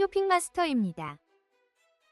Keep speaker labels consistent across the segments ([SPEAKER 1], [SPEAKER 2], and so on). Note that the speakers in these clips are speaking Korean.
[SPEAKER 1] 쇼핑마스터입니다.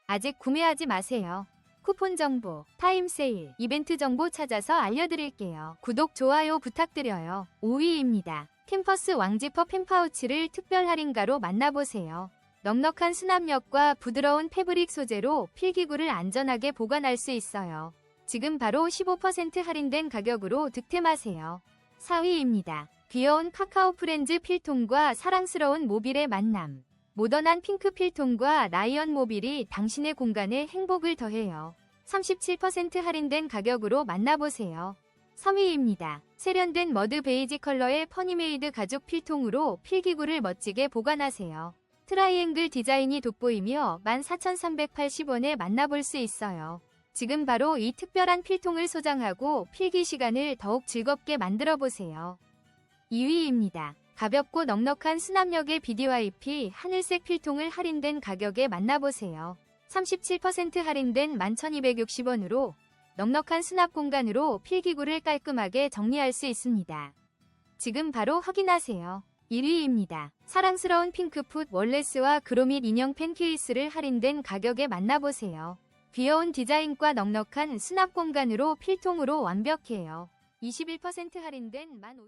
[SPEAKER 1] 아직 구매하지 마세요. 쿠폰 정보, 타임 세일, 이벤트 정보 찾아서 알려드릴게요. 구독, 좋아요 부탁드려요. 5위입니다. 캠퍼스 왕지퍼 펜파우치를 특별 할인가로 만나보세요. 넉넉한 수납력과 부드러운 패브릭 소재로 필기구를 안전하게 보관할 수 있어요. 지금 바로 15% 할인된 가격으로 득템하세요. 4위입니다. 귀여운 카카오 프렌즈 필통과 사랑스러운 모빌의 만남. 모던한 핑크 필통과 라이언 모빌이 당신의 공간에 행복을 더해요. 37% 할인된 가격으로 만나보세요. 3위입니다. 세련된 머드 베이지 컬러의 퍼니메이드 가죽 필통으로 필기구를 멋지게 보관하세요. 트라이앵글 디자인이 돋보이며 14,380원에 만나볼 수 있어요. 지금 바로 이 특별한 필통을 소장하고 필기 시간을 더욱 즐겁게 만들어 보세요. 2위입니다. 가볍고 넉넉한 수납력의 BDYP 하늘색 필통을 할인된 가격에 만나보세요. 37% 할인된 11,260원으로 넉넉한 수납 공간으로 필기구를 깔끔하게 정리할 수 있습니다. 지금 바로 확인하세요. 1위입니다. 사랑스러운 핑크풋 월레스와 그로밋 인형 펜 케이스를 할인된 가격에 만나보세요. 귀여운 디자인과 넉넉한 수납 공간으로 필통으로 완벽해요. 21% 할인된 15,000원